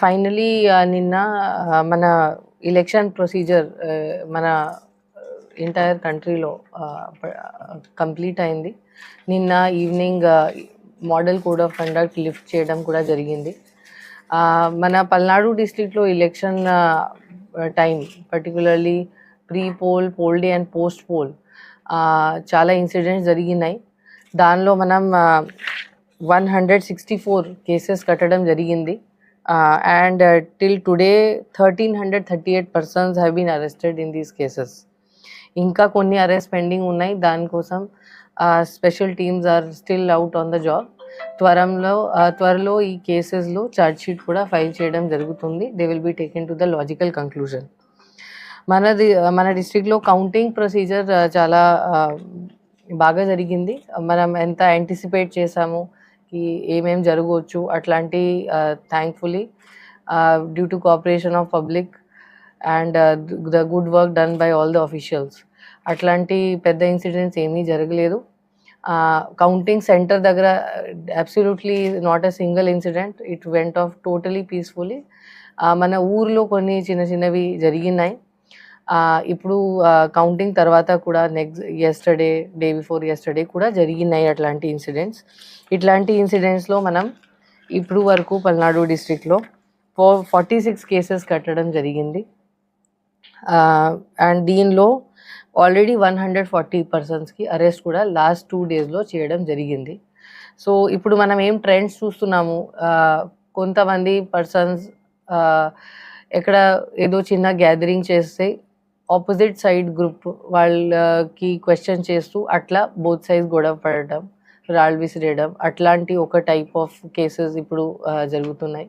Finally నిన్న మన election procedure మన ఎంటైర్ కంట్రీలో కంప్లీట్ అయింది. నిన్న evening model code of conduct lift చేయడం కూడా జరిగింది. మన పల్నాడు డిస్ట్రిక్ట్లో election time particularly pre poll poll day and post poll చాలా ఇన్సిడెంట్స్ జరిగినాయి. దానిలో మనం one hundred sixty four cases కట్టడం జరిగింది. And till today thirteen hundred thirty eight persons been been in in these cases ఇంకా కొన్ని అరెస్ట్ పెండింగ్ ఉన్నాయి దానికోసం special teams are still out on the job త్వరలో త్వరలో ఈ కేసెస్లో షీట్ కూడా ఫైల్ చేయడం జరుగుతుంది they will be taken to the logical conclusion మనది మన డిస్ట్రిక్ట్లో కౌంటింగ్ ప్రొసీజర్ చాలా బాగా జరిగింది మనం ఎంత యాంటిసిపేట్ చేసాము కి ఏమేం జరగవచ్చు అట్లాంటి thankfully due to cooperation of public and the good work done by all the officials అట్లాంటి పెద్ద ఇన్సిడెంట్స్ ఏమీ జరగలేదు. కౌంటింగ్ సెంటర్ దగ్గర absolutely not a single incident it went off totally peacefully మన ఊర్లో కొన్ని చిన్న చిన్నవి జరిగినాయి. ఇప్పుడు కౌంటింగ్ తర్వాత కూడా next yesterday day before yesterday కూడా జరిగినాయి అట్లాంటి ఇన్సిడెంట్స్ ఇట్లాంటి ఇన్సిడెంట్స్లో మనం ఇప్పుడు వరకు పల్నాడు డిస్ట్రిక్ట్లో ఫో ఫార్టీ సిక్స్ కేసెస్ కట్టడం జరిగింది. అండ్ దీనిలో ఆల్రెడీ వన్ హండ్రెడ్ ఫార్టీ పర్సన్స్కి అరెస్ట్ కూడా లాస్ట్ టూ డేస్లో చేయడం జరిగింది. సో ఇప్పుడు మనం ఏం ట్రెండ్స్ చూస్తున్నాము? కొంతమంది పర్సన్స్ ఎక్కడ ఏదో చిన్న గ్యాదరింగ్ చేస్తే ఆపోజిట్ సైడ్ గ్రూప్ వాళ్ళకి క్వశ్చన్ చేస్తూ అట్లా బోత్ సైడ్స్ గొడవ పడటం రాళ్ళు విసిరేయడం అట్లాంటి ఒక టైప్ ఆఫ్ కేసెస్ ఇప్పుడు జరుగుతున్నాయి.